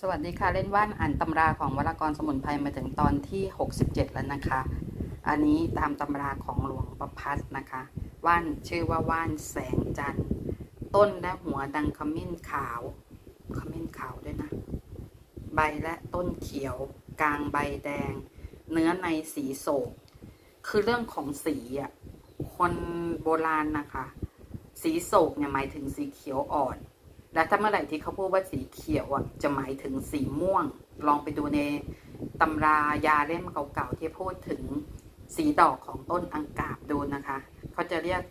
สวัสดีค่ะเล่นว่านอ่านตำราของวรากรสมุนไพรมาถึงตอนที่ 67 แล้วนะคะ อันนี้ตามตำราของหลวงประพัฒนะคะ ว่านชื่อว่าว่านแสงจันทร์ต้นและหัวดังขมิ้นขาวขมิ้นขาวด้วยนะ ใบและต้นเขียว กลางใบแดง เนื้อในสีโศก คือเรื่องของสีอะคนโบราณนะคะ สีโศกเนี่ยหมายถึงสีเขียวอ่อน และถ้าเมื่อไหร่ที่เขาพูดว่าสีเขียวอะจะหมายถึงสีม่วง ลองไปดูในตำรายาเล่มเก่าๆที่พูดถึงสีดอกของต้นอังกาบดูนะคะ เขาจะเรียก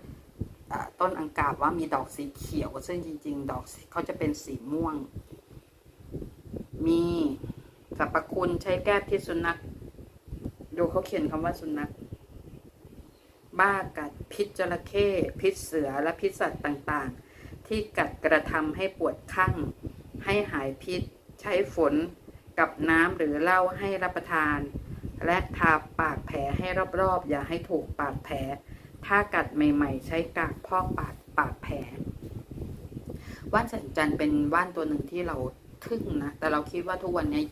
ต้นอังกาบว่ามีดอกสีเขียว ซึ่งจริง ๆ ดอกเขาจะเป็นสีม่วง มีสรรพคุณใช้แก้พิษสุนัขดูเขาเขียนคำว่าสุนัขบ้ากัดพิษจระเข้พิษเสือและพิษสัตว์ต่างๆ ที่กัดกระทำให้ปวดข้างให้หายพิษ ใช้ฝนกับน้ำหรือเหล้าให้รับประทาน และทาปากแผลให้รอบๆ อย่าให้ถูกปากแผล ถ้ากัดใหม่ๆ ใช้กากพอกปากปากแผลว่านแสงจันเป็นว่านตัวหนึ่งที่เราทึ่งนะ แต่เราคิดว่าทุกวันนี้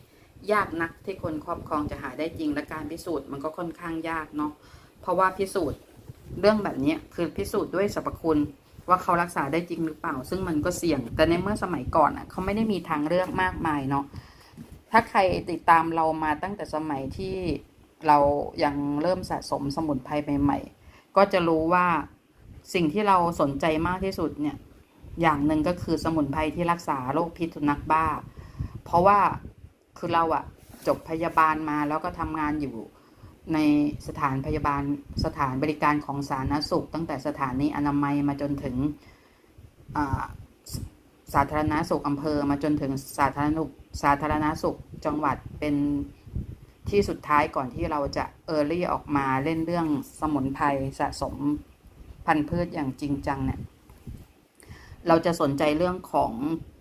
ยากนักที่คนครอบครองจะหาได้จริง และการพิสูจน์มันก็ค่อนข้างยากเนาะเพราะว่าพิสูจน์เรื่องแบบนี้คือพิสูจน์ด้วยสรรพคุณ ว่าเขารักษาได้จริงหรือเปล่า ซึ่งมันก็เสี่ยง แต่ในเมื่อสมัยก่อนอะเขาไม่ได้มีทางเลือกมากมายเนาะถ้าใครติดตามเรามาตั้งแต่สมัยที่เรายังเริ่มสะสมสมุนไพรใหม่ๆ ก็จะรู้ว่าสิ่งที่เราสนใจมากที่สุดเนี่ย อย่างหนึ่งก็คือสมุนไพรที่รักษาโรคพิษสุนัขบ้า เพราะว่าคือเราอะจบพยาบาลมาแล้วก็ทำงานอยู่ ในสถานพยาบาลสถานบริการของสาธารณสุข ตั้งแต่สถานีอนามัยมาจนถึงสสาธารณสุขอำเภอมาจนถึงสาธารณสุขสาธารณสุขจังหวัดเป็นที่สุดท้ายก่อนที่เราจะเออรี่ออกมาเล่นเรื่องสมุนไพรสะสมพันธุ์พืชอย่างจริงจังเนี่ยเราจะสนใจเรื่องของ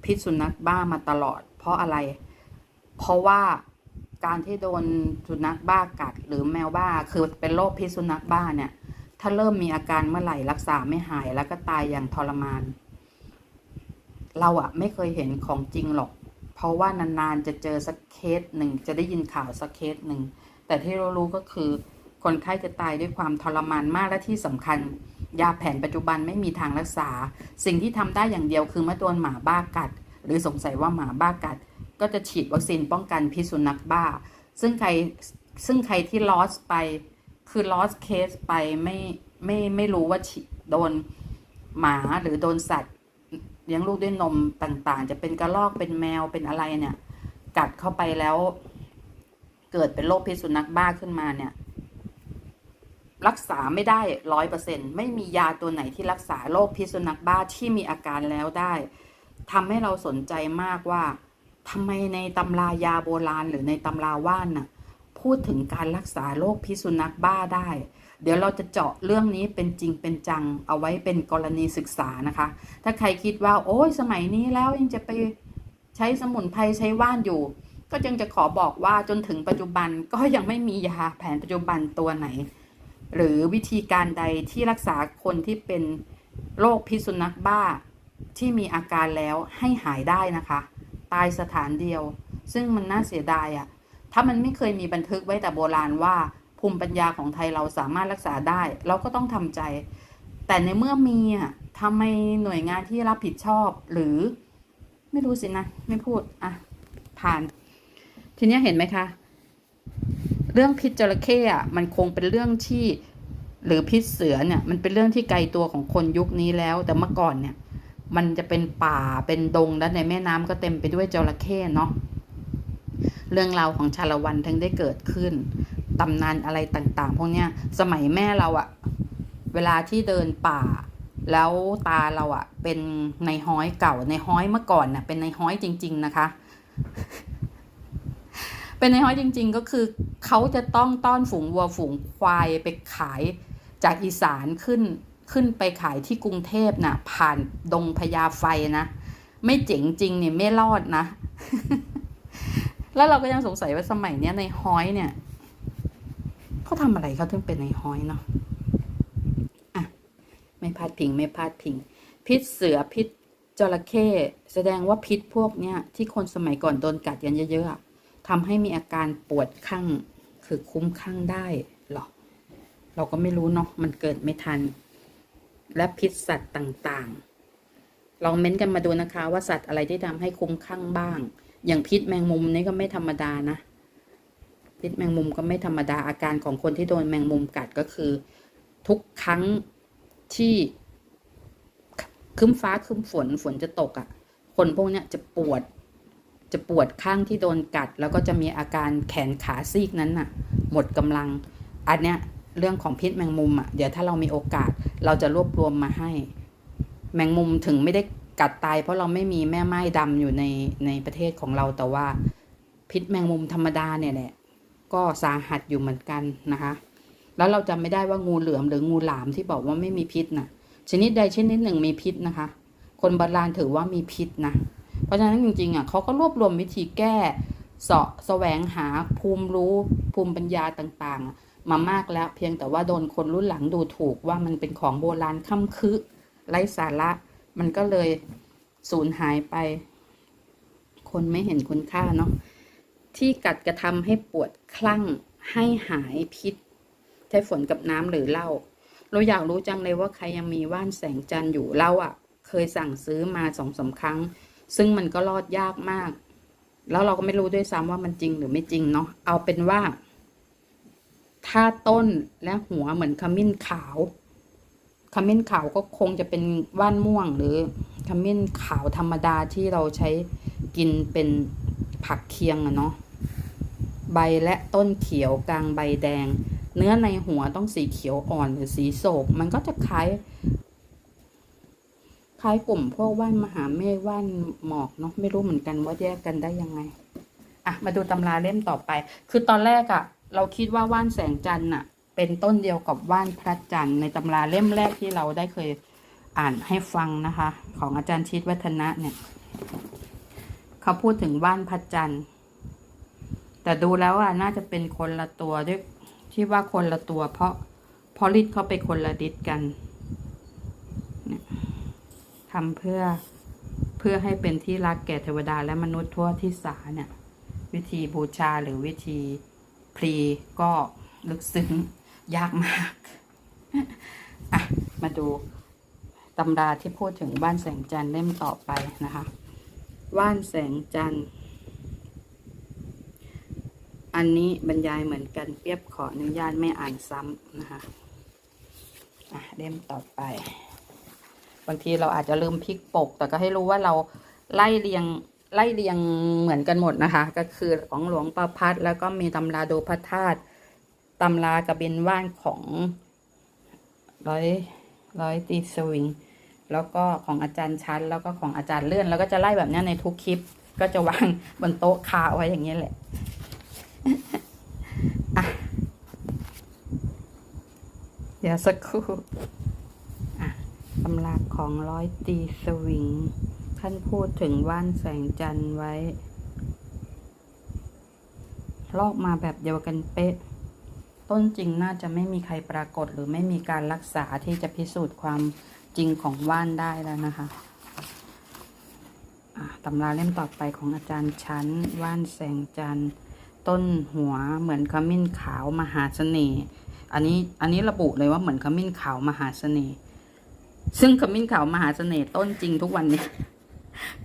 พิษสุนัขบ้ามาตลอด เพราะอะไร เพราะว่า การที่โดนสุนัขบ้ากัดหรือแมวบ้าคือเป็นโรคพิษสุนัขบ้าเนี่ย ถ้าเริ่มมีอาการเมื่อไหร่รักษาไม่หายแล้วก็ตายอย่างทรมาน เราอะไม่เคยเห็นของจริงหรอก เพราะว่านานๆจะเจอสักเคสหนึ่งจะได้ยินข่าวสักเคสหนึ่งแต่ที่เรารู้ก็คือ คนไข้จะตายด้วยความทรมานมากและที่สำคัญ ยาแผนปัจจุบันไม่มีทางรักษา สิ่งที่ทำได้อย่างเดียวคือเมื่อโดนหมาบ้ากัด หรือสงสัยว่าหมาบ้ากัด ก็จะฉีดวัคซีนป้องกันพิษสุนัขบ้า ซึ่งใครซึ่งใครที่ lost ไป คือ lost case ไปไม่ไม่ไม่รู้ว่าโดนหมาหรือโดนสัตว์เลี้ยงลูกด้วยนมต่างๆ จะเป็นกระรอกเป็นแมวเป็นอะไรเนี่ย กัดเข้าไปแล้ว เกิดเป็นโรคพิษสุนัขบ้าขึ้นมาเนี่ย รักษาไม่ได้ร้อยเปอร์เซ็นไม่มียาตัวไหนที่รักษาโรคพิษสุนัขบ้าที่มีอาการแล้วได้ทำให้เราสนใจมากว่า ทำไมในตำรายาโบราณหรือในตำราว่านน่ะพูดถึงการรักษาโรคพิษสุนัขบ้าได้ เดี๋ยวเราจะเจาะเรื่องนี้เป็นจริงเป็นจัง เอาไว้เป็นกรณีศึกษานะคะ ถ้าใครคิดว่าโอ้ยสมัยนี้แล้วยังจะไปใช้สมุนไพรใช้ว่านอยู่ ก็ยังจะขอบอกว่าจนถึงปัจจุบันก็ยังไม่มียาแผนปัจจุบันตัวไหน หรือวิธีการใดที่รักษาคนที่เป็นโรคพิษสุนัขบ้าที่มีอาการแล้วให้หายได้นะคะ ตายสถานเดียว ซึ่งมันน่าเสียดายอะ่ะ ถ้ามันไม่เคยมีบันทึกไว้แต่โบราณว่าภูมิปัญญาของไทยเราสามารถรักษาได้ เราก็ต้องทำใจ แต่ในเมื่อมีอะทำไมหน่วยงานที่รับผิดชอบหรือ ไม่รู้สินะ ไม่พูดอะผ่าน ทีนี้เห็นไหมคะ เรื่องพิษจระเข้อะมันคงเป็นเรื่องที่หรือพิษเสือเนี่ยมันเป็นเรื่องที่ไกลตัวของคนยุคนี้แล้ว แต่เมื่อก่อนเนี่ย มันจะเป็นป่าเป็นดงและในแม่น้ำก็เต็มไปด้วยจระเข้เนาะเรื่องราวของชาละวันทั้งได้เกิดขึ้นตำนานอะไรต่างๆ พวกเนี้ยสมัยแม่เราอะเวลาที่เดินป่า แล้วตาเราอะเป็นในห้อยเก่าในห้อยเมื่อก่อนน่ะเป็นในห้อยจริง ๆ นะคะ เป็นในห้อยจริง ๆ ก็คือเขาจะต้องต้อนฝูงวัวฝูงควายไปขายจากอีสานขึ้น ขึ้นไปขายที่กรุงเทพน่ะ ผ่านดงพญาไฟนะ ไม่เจ๋งจริงเนี่ยไม่รอดนะ แล้วเราก็ยังสงสัยว่าสมัยเนี้ยในห้อยเนี่ยเขาทำอะไรเขาถึงเป็นในห้อยเนาะอะไม่พลาดพิง ไม่พลาดพิง พิษเสือพิษจระเข้แสดงว่าพิษพวกเนี้ยที่คนสมัยก่อนโดนกัดกันเยอะๆอะทำให้มีอาการปวดข้างคือคุ้มข้างได้หรอ เราก็ไม่รู้เนาะมันเกิดไม่ทัน และพิษสัตว์ต่างๆ ลองเม้นต์กันมาดูนะคะว่าสัตว์อะไรที่ทำให้คุ้มข้างบ้าง อย่างพิษแมงมุมนี่ก็ไม่ธรรมดานะ พิษแมงมุมก็ไม่ธรรมดาอาการของคนที่โดนแมงมุมกัดก็คือ ทุกครั้งที่คึ้มฟ้าคึ้มฝนฝนจะตกอะ่ะ คนพวกเนี้ยจะปวด จะปวดข้างที่โดนกัด แล้วก็จะมีอาการแขนขาซีกนั้นน่ะ หมดกำลัง อันเนี้ยเรื่องของพิษแมงมุมอะ่ะเดี๋ยวถ้าเรามีโอกาส เราจะรวบรวมมาให้ แมงมุมถึงไม่ได้กัดตาย เพราะเราไม่มีแม่ไม้ดำอยู่ในในประเทศของเราแต่ว่าพิษแมงมุมธรรมดาเนี่ยแหละ ก็สาหัสอยู่เหมือนกันนะคะ แล้วเราจำไม่ได้ว่างูเหลือมหรืองูหลามที่บอกว่าไม่มีพิษน่ะ ชนิดใดชนิดหนึ่งมีพิษนะคะ คนโบราณถือว่ามีพิษนะเพราะฉะนั้นจริงๆอะเขาก็รวบรวมวิธีแก้เสาะแสวงหาภูมิรู้ภูมิปัญญาต่างๆ มามากแล้ว เพียงแต่ว่าโดนคนรุ่นหลังดูถูกว่ามันเป็นของโบราณค่ำคือไร้สาระ มันก็เลยสูญหายไป คนไม่เห็นคุณค่าเนาะที่กัดกระทำให้ปวดคลั่งให้หายพิษ ใช้ฝนกับน้ำหรือเหล้าเราอยากรู้จังเลยว่าใครยังมีว่านแสงจันทร์อยู่เราอะ่ะ เคยสั่งซื้อมาสองสาครั้ง ซึ่งมันก็รอดยากมาก แล้วเราก็ไม่รู้ด้วยซ้ำว่ามันจริงหรือไม่จริงเนาะเอาเป็นว่า ถ้าต้นและหัวเหมือนขมิ้นขาว ขมิ้นขาวก็คงจะเป็นว่านม่วงหรือขมิ้นขาวธรรมดาที่เราใช้กินเป็นผักเคียงอะเนาะ ใบและต้นเขียวกลางใบแดง เนื้อในหัวต้องสีเขียวอ่อนหรือสีโศก มันก็จะคล้าย คล้ายกลุ่มพวกว่านมหาเมฆว่านหมอกเนาะ ไม่รู้เหมือนกันว่าแยกกันได้ยังไง อะ มาดูตำราเล่มต่อไป คือตอนแรกอะ่ะ เราคิดว่าว่านแสงจันทร์น่ะ เป็นต้นเดียวกับว่านพระจันทร์ในตำราเล่มแรกที่เราได้เคยอ่านให้ฟังนะคะ ของอาจารย์ชิดวัฒนะเนี่ยเขาพูดถึงว่านพระจันทร์แต่ดูแล้วอะน่าจะเป็นคนละตัวด้วยที่ว่าคนละตัว เพราะเพราะฤทธิ์เขาไปคนละฤทธิ์กันทำเพื่อเพื่อให้เป็นที่รักแก่เทวดาและมนุษย์ทั่วที่สาเนี่ย วิธีบูชาหรือวิธี พรีก็ลึกซึ้งยากมากอะมาดูตำราที่พูดถึงว่านแสงจันทร์เล่มต่อไปนะคะว่านแสงจันทร์อันนี้บรรยายเหมือนกันเปียบขออนุญาตไม่อ่านซ้ำนะคะอะเล่มต่อไป บางทีเราอาจจะลืมพลิกปก แต่ก็ให้รู้ว่าเราไล่เรียง ไล่เรียงเหมือนกันหมดนะคะ ก็คือของหลวงประพัดแล้วก็มีตำราดูพระธาตุตำรากระเบนว่านของร้อยร้อยตีสวิงแล้วก็ของอาจารย์ชั้น แล้วก็ของอาจารย์เลื่อน แล้วก็จะไล่แบบนี้ในทุกคลิป ก็จะวางบนโต๊ะคาไว้อย่างนี้แหละอะเดี๋ยวสักครู่อะตำราของร้อยตีสวิง ท่านพูดถึงว่านแสงจันทร์ไว้ ลอกมาแบบเดียวกันเป๊ะ ต้นจริงน่าจะไม่มีใครปรากฏหรือไม่มีการรักษาที่จะพิสูจน์ความจริงของว่านได้แล้วนะคะอะตำราเล่มต่อไปของอาจารย์ชั้น ว่านแสงจันทร์ต้นหัวเหมือนขมิ้นขาวมหาเสน่ห์อันนี้อันนี้ระบุเลยว่าเหมือนขมิ้นขาวมหาเสน่ห์ซึ่งขมิ้นขาวมหาเสน่ห์ต้นจริงทุกวันนี้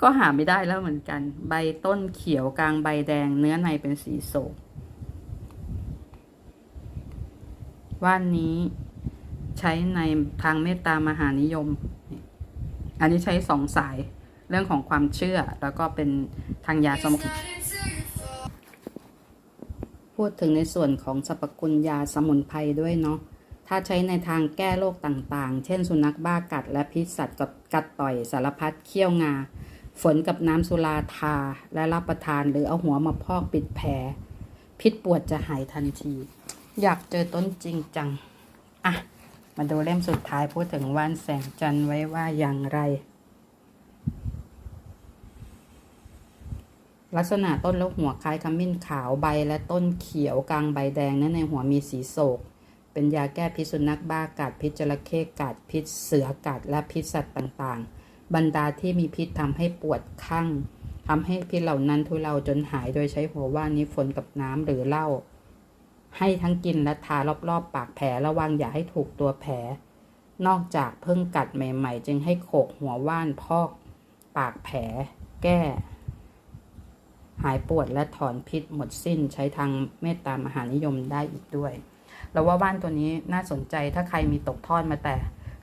ก็หาไม่ได้แล้วเหมือนกัน ใบต้นเขียวกลางใบแดง เนื้อในเป็นสีโศกว่านนี้ใช้ในทางเมตตามหานิยม อันนี้ใช้สองสายเรื่องของความเชื่อแล้วก็เป็นทางยาสมุนพูดถึงในส่วนของสรรพคุณยาสมุนไพรด้วยเนาะถ้าใช้ในทางแก้โรคต่างๆ เช่นสุนัขบ้ากัดและพิษสัตว์กัดต่อยสารพัดเขี้ยวงา ฝนกับน้ำสุราทาและรับประทานหรือเอาหัวมาพอกปิดแผล พิษปวดจะหายทันที อยากเจอต้นจริงจัง อะ มาดูเล่มสุดท้ายพูดถึงว่านแสงจันทร์ไว้ว่าอย่างไร ลักษณะต้นแล้วหัวคล้ายขมิ้นขาวใบและต้นเขียวกลางใบแดงนั้นในหัวมีสีโศก เป็นยาแก้พิษสุนัขบ้ากัดพิษจระเข้กัดพิษเสือกัดและพิษสัตว์ต่างๆ บรรดาที่มีพิษทำให้ปวดข้างทำให้พิษเหล่านั้นทุเลาจนหายโดยใช้หัวว่านนี้ฝนกับน้ำหรือเหล้าให้ทั้งกินและทารอบๆ ปากแผลระวังอย่าให้ถูกตัวแผล นอกจากเพิ่งกัดใหม่ ๆ จึงให้โขกหัวว่านพอกปากแผล แก้ หายปวดและถอนพิษหมดสิ้นใช้ทางเมตตามหานิยมได้อีกด้วย เราว่าว่านตัวนี้น่าสนใจถ้าใครมีตกทอดมาแต่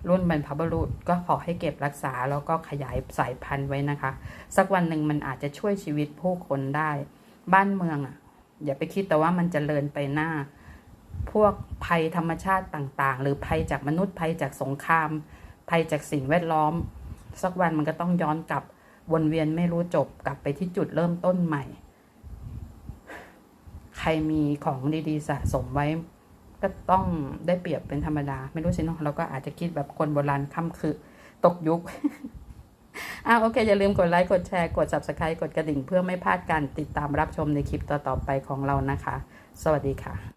รุ่นบรรพบุรุษก็ขอให้เก็บรักษาแล้วก็ขยายสายพันธุ์ไว้นะคะ สักวันหนึ่งมันอาจจะช่วยชีวิตผู้คนได้ บ้านเมืองอะ อย่าไปคิดแต่ว่ามันจเจริญไปหน้า พวกภัยธรรมชาติต่างๆ หรือภัยจากมนุษย์ภัยจากสงคราม ภัยจากสิ่งแวดล้อม สักวันมันก็ต้องย้อนกลับวนเวียนไม่รู้จบกลับไปที่จุดเริ่มต้นใหม่ ใครมีของดีๆสะสมไว้ ก็ต้องได้เปรียบเป็นธรรมดา ไม่รู้สิเนาะเราก็อาจจะคิดแบบคนโบราณค่ำคือตกยุคอ่าโอเค อย่าลืมกดไลค์ กดแชร์ กด subscribe กดกระดิ่งเพื่อไม่พลาดการติดตามรับชมในคลิปต่อ ๆ ไปของเรานะคะ สวัสดีค่ะ